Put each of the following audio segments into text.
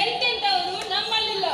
ಎಂತೆಂತವರು ನಮ್ಮಲ್ಲಿಲ್ಲ.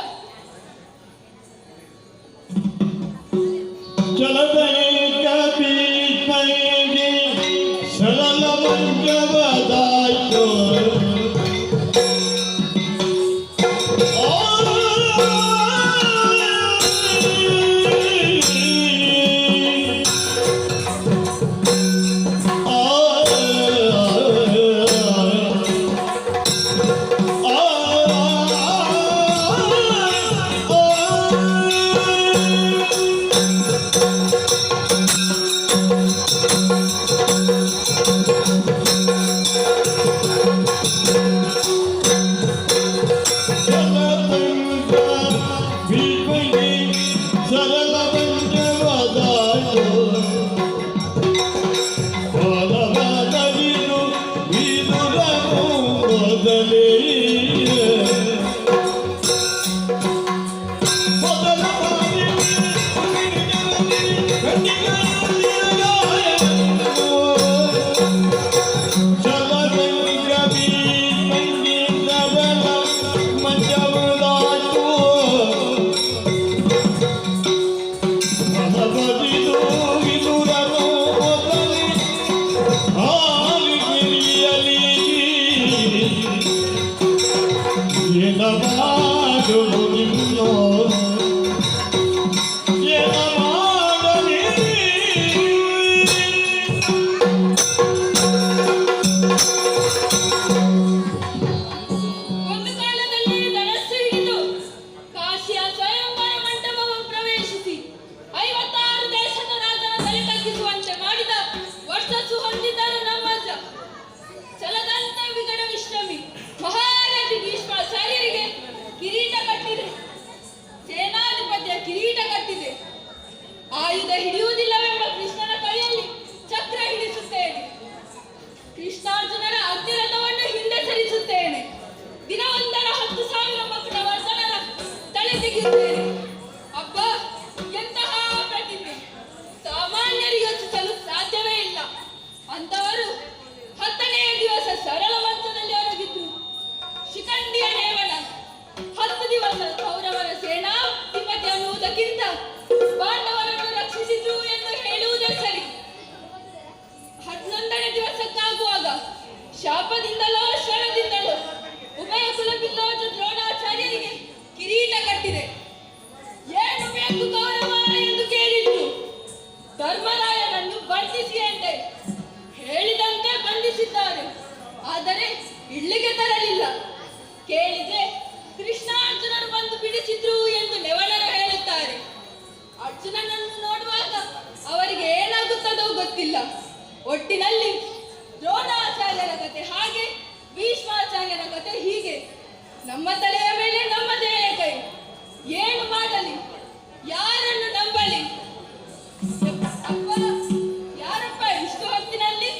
ಕೇಳಿದ್ರೆ ಕೃಷ್ಣಾರ್ಜುನರು ಬಂದು ಬಿಡಿಸಿದ್ರು ಎಂದು ನೆವಳರು ಹೇಳುತ್ತಾರೆ. ಅರ್ಜುನನನ್ನು ನೋಡುವಾಗ ಅವರಿಗೆ ಏನಾಗುತ್ತದೋ ಗೊತ್ತಿಲ್ಲ. ಒಟ್ಟಿನಲ್ಲಿ ದ್ರೋಣಾಚಾರ್ಯರ ಕತೆ ಹಾಗೆ, ಭೀಷ್ಮಾಚಾರ್ಯರ ಕತೆ ಹೀಗೆ. ನಮ್ಮ ತಲೆಯ ಮೇಲೆ ನಮ್ಮ ದೇಹ ಕೈ. ಏನು ಮಾಡಲಿ? ಯಾರನ್ನು ನಂಬಲಿ? ಯಾರಪ್ಪ ಇಷ್ಟು ಹೊತ್ತಿನಲ್ಲಿ?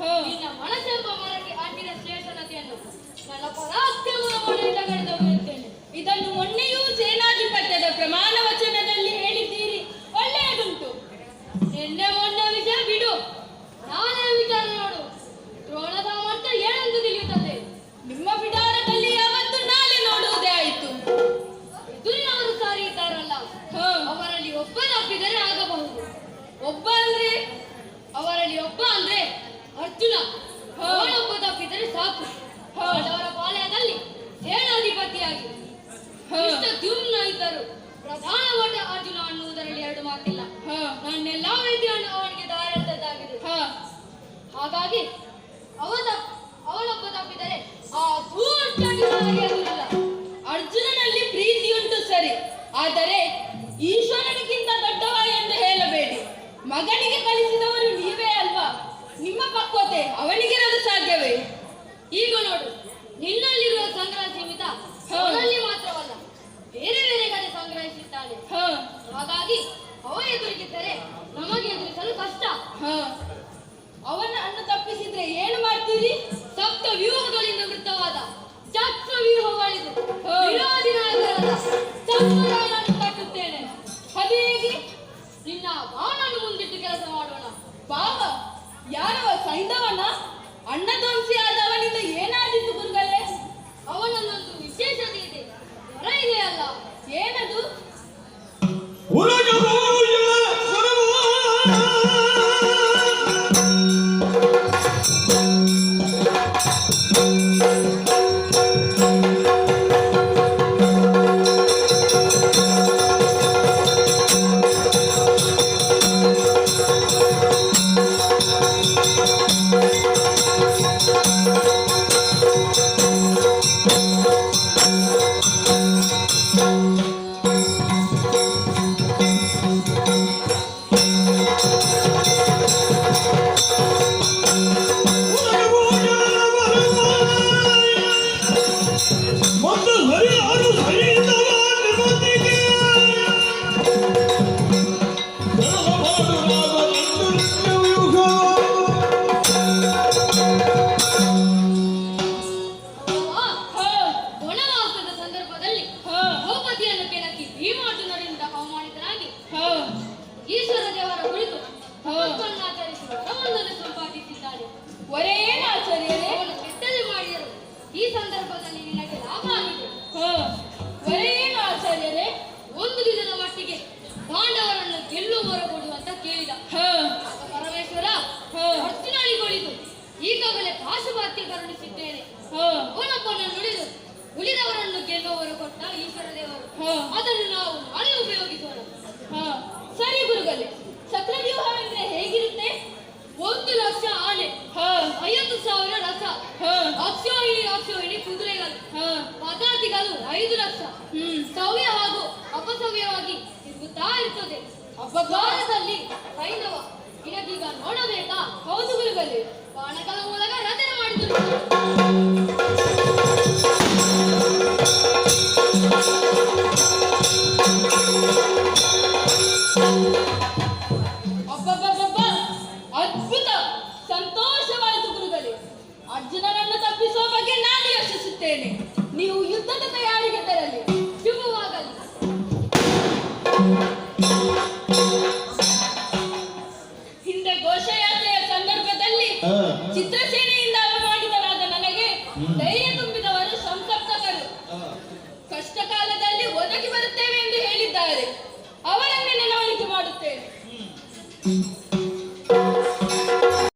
ನಿನ್ನ ಮನಸ್ಸೆಂಬ ಮರಕ್ಕೆ ಅಂಟಿದ ಶ್ರೇಷ್ಠತೆಯನ್ನು ನನ್ನ ಪರಾಕ್ರಮದ ಮನೆಯಿಂದ ಕಳೆದೊಯ್ಯುತ್ತೇನೆ ಇದನ್ನು ಮೊನ್ನೆಯೂ ಸೇನಾಧಿಪತ್ಯದ ಪ್ರಮಾಣ ವಚನದಲ್ಲಿ ಹೇಳಿದ್ದೀರಿ. ಒಳ್ಳೆಯದುಂಟು. ನಿನ್ನೆ ಮೊನ್ನೆ ವಿಷಯ ಬಿಡು. ನಾನೇ ವಿಚಾರ ನೋಡು. ದ್ರೋಣ ಸಾಮರ್ಥ್ಯ ಏನೆಂದು ತಿಳಿಯುತ್ತದೆ? ನಿಮ್ಮ ವಿಚಾರದಲ್ಲಿ ಯಾವತ್ತು ನಾನೇ ನೋಡುವುದೇ ಆಯಿತು. ಎದುರಿನವರು ಸಾರಿ ಇದ್ದಾರಲ್ಲ. ಅವರಲ್ಲಿ ಒಬ್ಬ ತಪ್ಪಿದರೆ ಆಗಬಹುದು. ಒಬ್ಬ ಅಂದ್ರೆ ಅವರಲ್ಲಿ ಒಬ್ಬ ಅಂದ್ರೆ ಅರ್ಜುನ ಹಾ. ಅವನೊಬ್ಬ ತಪ್ಪಿದರೆ ಸಾಕು ಹಾ. ಅವರ ಪಾಲಯದಲ್ಲಿ ಸೇನಾಧಿಪತಿಯಾಗಿ. ದ್ಯುಮ್ನ ಇದ್ದರು ಪ್ರಧಾನ ಮಠ ಅರ್ಜುನ ಅನ್ನುವುದರಲ್ಲಿ ಎರಡು ಮಾತಿಲ್ಲ ಹಾ. ನನ್ನೆಲ್ಲ ವಿದ್ಯೆಯನ್ನು ಅವನಿಗೆ ದಾರಿದ್ದಾಗಿದೆ ಹಾ. ಹಾಗಾಗಿ ಅವ ತಪ್- ಅವನೊಬ್ಬ ತಪ್ಪಿದರೆ ಆ ಅರ್ಜುನನಲ್ಲಿ ಪ್ರೀತಿಯುಂಟು ಸರಿ ಆದರೆ ಅವನನ್ನು ತಪ್ಪಿಸಿದ್ರೆ ಏನು ಮಾಡ್ತೀರಿ? ಸಪ್ತ ವ್ಯೂಹಗಳಿಂದ ಮೃತವಾದ ಚಕ್ರ ವ್ಯೂಹಗಳಿದು ಕಟ್ಟುತ್ತೇನೆ. ಅದು ಹೇಗೆ ನಿನ್ನ ಬಾಣನ್ನು ಮುಂದಿಟ್ಟು ಕೆಲಸ ಮಾಡೋಣ. ಪಾಪ ಯಾರವ ಸೈಂಧವನ ಅಣ್ಣ ಧ್ವಂಸಿ ಆದವನಿಂದ ಏನಾದಿತ್ತು ಗುರುಗಳೇ? ಅವನಲ್ಲೊಂದು ವಿಶೇಷತೆ ಇದೆ. ಹೊರ ಇದೆಯಲ್ಲ ಏನದು? ಈಶ್ವರ ದೇವರು ಅದನ್ನು ನಾವು ಅಲ್ಲಿ ಉಪಯೋಗಿಸೋಣ. ಹ. ಸರಿ ಗುರುಗಳೇ ಅಂದ್ರೆ ಹೇಗಿರುತ್ತೆ? ಒಂದು ಲಕ್ಷ ಆನೆ ಐವತ್ತು ಸಾವಿರ ರಥ ಹ. ಅಕ್ಷೋಹಿಣಿ ಅಕ್ಷೋಹಿಣಿ ಕುದುರೆಗಳು ಹಾ. ಪದಾರ್ಥಿಗಳು ಐದು ಲಕ್ಷ. ಹ್ಮ್. ಸವ್ಯ ಹಾಗೂ ಅಪಸವ್ಯವಾಗಿ ತಿರುಗುತ್ತಾ ಇರ್ತದೆ. ಭಾರತದಲ್ಲಿ ಹೈಂದವ. ಇದೀಗ ನೋಡಬೇಕಾ? ಹೌದು ಗುರುಗಳೇ ಬಾಣಗಳ ಮೂಲಕ